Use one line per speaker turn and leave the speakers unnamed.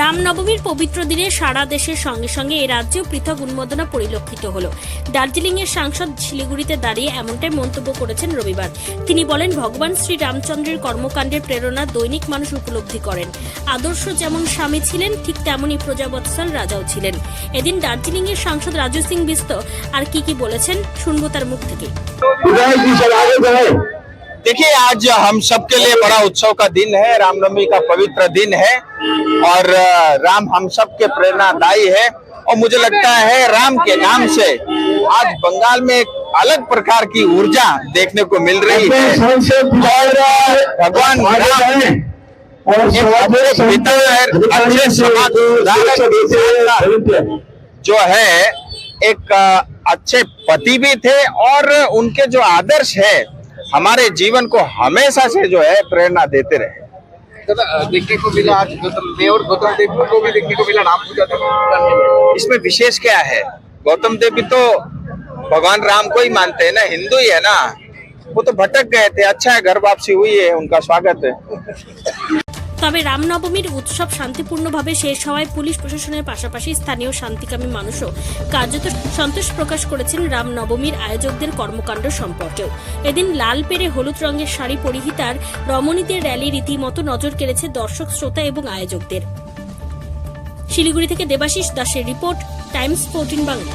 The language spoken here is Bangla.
রামনবমীর পবিত্র দিনে সারা দেশের সঙ্গে সঙ্গে এ রাজ্যেও পৃথক উন্মাদনা পরিলক্ষিত হলো। দার্জিলিং এর সাংসদ শিলিগুড়িতে দাঁড়িয়ে এমনটাই মন্তব্য করেছেন রবিবার। তিনি বলেন, ভগবান শ্রী রামচন্দ্রের কর্মকাণ্ডের প্রেরণা দৈনিক মানুষ উপলব্ধি করেন। আদর্শ যেমন স্বামী ছিলেন, ঠিক তেমনই প্রজাবৎসল রাজাও ছিলেন। এদিন দার্জিলিং এর সাংসদ রাজু সিং বিস্ত আর কি কি বলেছেন, শুনব তার মুখ থেকে।
देखिए आज हम सबके लिए बड़ा उत्सव का दिन है रामनवमी का पवित्र दिन है और राम हम सब के प्रेरणादायी है और मुझे लगता है राम के नाम से आज बंगाल में एक अलग प्रकार की ऊर्जा देखने को मिल रही है।
और
भगवान राम
और
अच्छे समाज जो है एक अच्छे पति भी थे और उनके जो आदर्श है हमारे जीवन को हमेशा से जो है प्रेरणा देते रहे।
देखने को मिला आज गौतम और गौतम देव को भी देखने को मिला राम पूजा
इसमें विशेष क्या है? गौतम देव भी तो भगवान राम को ही मानते हैं ना हिंदू ही है ना। वो तो भटक गए थे अच्छा है घर वापसी हुई है उनका स्वागत है।
তবে রামনবমীর উৎসব শান্তিপূর্ণভাবে শেষ হওয়ায় পুলিশ প্রশাসনের পাশাপাশি স্থানীয় শান্তিকামী মানুষও কার্যত সন্তোষ প্রকাশ করেছেন রামনবমীর আয়োজকদের কর্মকাণ্ড সম্পর্কেও। এদিন লাল পেরে হলুদ রঙের শাড়ি পরিহিতার রমণীদের র্যালি রীতিমতো নজর কেড়েছে দর্শক, শ্রোতা এবং আয়োজকদের। শিলিগুড়ি থেকে দেবাশিস দাসের রিপোর্ট, টাইমস ফোরটিন বাংলা।